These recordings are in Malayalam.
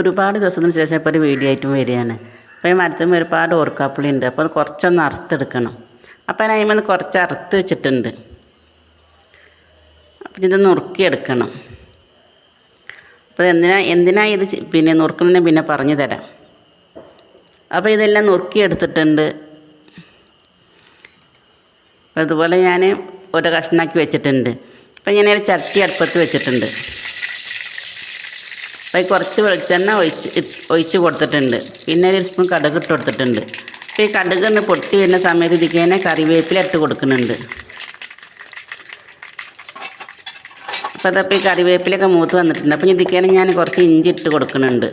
ഒരുപാട് ദിവസത്തിന് ശേഷം ഇപ്പോൾ ഒരു വീഡിയോ ആയിട്ടും വരികയാണ്. അപ്പോൾ ഈ മരത്തിൽ ഒരുപാട് ഓർക്കാപ്പുളി ഉണ്ട് അപ്പോൾ അത് കുറച്ചൊന്ന് അറുത്തെടുക്കണം. അപ്പോൾ ഞാൻ അതിൽ കുറച്ച് അറുത്ത് വെച്ചിട്ടുണ്ട്. അപ്പം ഇത് നുറുക്കിയെടുക്കണം. അപ്പോൾ എന്തിനാ എന്തിനാ ഇത് പിന്നെ നുറുക്കുന്നതിന് പിന്നെ പറഞ്ഞു തരാം. അപ്പോൾ ഇതെല്ലാം നുറുക്കിയെടുത്തിട്ടുണ്ട്. അതുപോലെ ഞാൻ ഒരു കഷ്ണാക്കി വെച്ചിട്ടുണ്ട്. അപ്പോൾ ഞാനൊരു ചട്ടി അടുപ്പത്ത് വെച്ചിട്ടുണ്ട്. അപ്പോൾ കുറച്ച് വെളിച്ചെണ്ണ ഒഴിച്ച് ഒഴിച്ച് കൊടുത്തിട്ടുണ്ട്. പിന്നെ ഒരു സ്പൂൺ കടുക് ഇട്ട് കൊടുത്തിട്ടുണ്ട്. അപ്പോൾ ഈ കടുക് ഒന്ന് പൊട്ടി വരുന്ന സമയത്ത് ഇതിലേക്ക് തന്നെ കറിവേപ്പില ഇട്ട് കൊടുക്കുന്നുണ്ട്. അപ്പോൾ അതപ്പോൾ ഈ കറിവേപ്പിലൊക്കെ മൂത്ത് വന്നിട്ടുണ്ട്. അപ്പോൾ ഇതിലേക്ക് തന്നെ ഞാൻ കുറച്ച് ഇഞ്ചി ഇട്ട് കൊടുക്കുന്നുണ്ട്.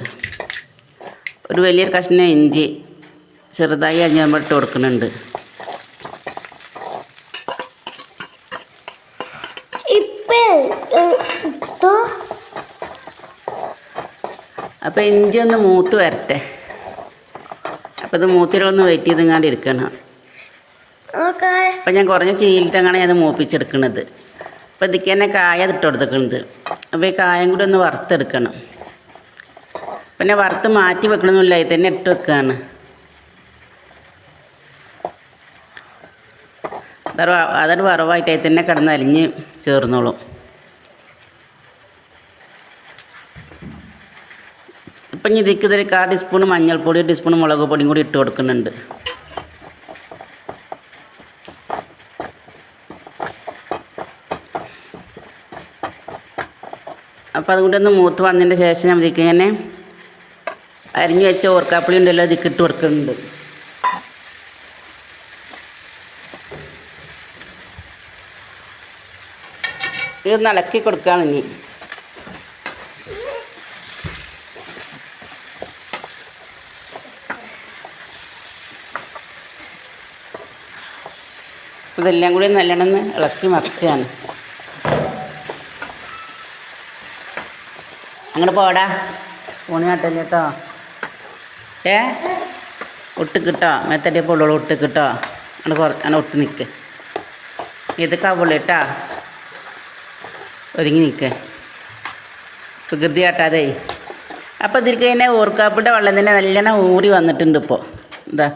ഒരു വലിയ കഷ്ണം ഇഞ്ചി ചെറുതായി അഞ്ഞാമ്പ് ഇട്ട് കൊടുക്കുന്നുണ്ട് ഇപ്പൊ ഇട്ടോ അപ്പോൾ ഇഞ്ചി ഒന്ന് മൂത്ത് വരട്ടെ. അപ്പോൾ ഇത് മൂത്തിലൊന്ന് വെയിറ്റ് ചെയ്തെങ്ങാണ്ട് ഇരിക്കണം അപ്പം ഞാൻ കുറഞ്ഞ ചീലിട്ടങ്ങനെ അത് മൂപ്പിച്ചെടുക്കണത്. അപ്പോൾ ഇതിക്ക് തന്നെ കായ ഇട്ട് കൊടുത്തേക്കണത്. അപ്പോൾ ഈ കായം കൂടി ഒന്ന് വറുത്തെടുക്കണം. പിന്നെ വറുത്ത് മാറ്റി വെക്കണമെന്നില്ല ഇത് തന്നെ ഇട്ട് വെക്കുകയാണ് അതൊരു അതൊരു വറവായിട്ട് അതിൽ തന്നെ കിടന്ന് അലിഞ്ഞ് ചേർന്നോളും. ഇപ്പം ഇനി ഇതിക്ക് ഇതിൽ കാ ടീസ്പൂൺ മഞ്ഞൾപ്പൊടി ടീസ്പൂൺ മുളക് പൊടിയും കൂടി ഇട്ട് കൊടുക്കുന്നുണ്ട്. അപ്പോൾ അതുകൊണ്ട് ഒന്ന് മൂത്ത് വന്നതിന്റെ ശേഷം ഞാൻ ഇതിലേക്ക് ഇങ്ങനെ അരിഞ്ഞ് വെച്ച ഓർക്കാപ്പുളി ഉണ്ടല്ലോ ഇതിക്ക് ഇട്ട് കൊടുക്കുന്നുണ്ട്. ഇത് ഇളക്കി കൊടുക്കുകയാണ് ഇനി. ഇതെല്ലാം കൂടി നല്ലോണം ഇളക്കി മറിച്ചാണ് അങ്ങോട്ട് പോടാ. ഊണി കാട്ടല്ലേ കേട്ടോ ഏ? ഒട്ട് കിട്ടോ? മെത്തടിയെ പൊള്ളോളൂ ഒട്ട് കിട്ടോ? അങ്ങനെ കുറ അങ്ങനെ ഒട്ട് നിൽക്ക് ഇത് കവുള്ളൂ കേട്ടാ ഒരുങ്ങി നിൽക്ക് വികൃതി കാട്ടാതെ. അപ്പോൾ ഇതിൽ കഴിഞ്ഞാൽ ഓർക്കാപ്പിന്റെ വെള്ളം തന്നെ നല്ലോണം ഊറി വന്നിട്ടുണ്ട് ഇപ്പോൾ എന്താ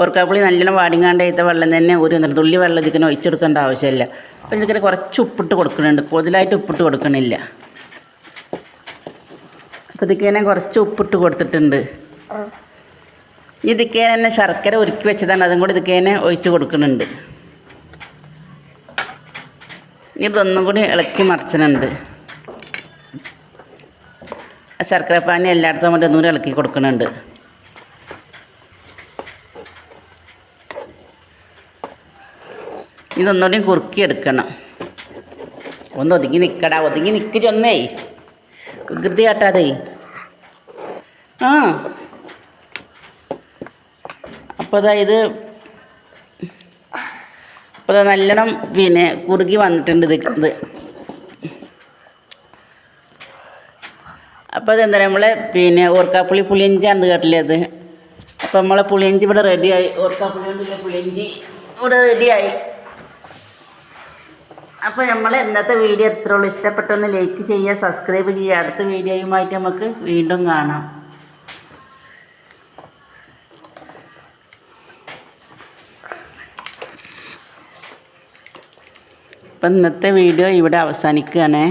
ഓർക്കാപ്പുളി നല്ലോണം വാടിങ്ങാണ്ട് ചെയ്ത വെള്ളം തന്നെ ഒരു നല്ല തുള്ളി വെള്ളം ഇതിങ്ങനെ ഒഴിച്ചെടുക്കേണ്ട ആവശ്യമില്ല അപ്പോൾ ഇതിങ്ങനെ കുറച്ച് ഉപ്പിട്ട് കൊടുക്കുന്നുണ്ട് കൂടുതലായിട്ട് ഉപ്പിട്ട് കൊടുക്കണില്ല. അപ്പോൾ തന്നെ കുറച്ച് ഉപ്പിട്ട് കൊടുത്തിട്ടുണ്ട്. ഇതൊക്കെ തന്നെ ശർക്കര ഉരുക്കി വെച്ചതാണ്. അതും കൂടി ഇതൊക്കെ തന്നെ ഒഴിച്ച് കൊടുക്കുന്നുണ്ട് ഇതൊന്നും കൂടി ഇളക്കി മറിച്ചിട്ടുണ്ട് ശർക്കര പാനി എല്ലായിടത്തും വേണ്ടി ഒന്നുകൂടി ഇളക്കി കൊടുക്കുന്നുണ്ട് ഇതൊന്നുകൂടി കുറുക്കി എടുക്കണം ഒന്ന് ഒതുങ്ങി നിൽക്കടാ ഒതുങ്ങി നിൽക്ക് ചെന്നേ. വികൃതി കാട്ടാതെ. ആ. അപ്പോൾ അതായത് അപ്പോൾ അത് നല്ലോണം പിന്നെ കുറുകി വന്നിട്ടുണ്ട് ഇത് ഇത്. അപ്പോൾ അതെന്താ നമ്മളെ പിന്നെ ഓർക്കാപ്പുളി പുളിയഞ്ചാണ് കേട്ടില്ലേ അപ്പോൾ നമ്മളെ പുളിയഞ്ചി ഇവിടെ റെഡിയായി ഓർക്കാപ്പുളി കൊണ്ടുള്ള പുളിയഞ്ചി? ഇവിടെ റെഡിയായി അപ്പോൾ നമ്മൾ ഇന്നത്തെ വീഡിയോ എത്രയുള്ളൂ ഇഷ്ടപ്പെട്ടൊന്ന് ലൈക്ക് ചെയ്യുക സബ്സ്ക്രൈബ് ചെയ്യുക. അടുത്ത വീഡിയോയുമായിട്ട് നമുക്ക് വീണ്ടും കാണാം. അപ്പം ഇന്നത്തെ വീഡിയോ ഇവിടെ അവസാനിക്കുകയാണേ.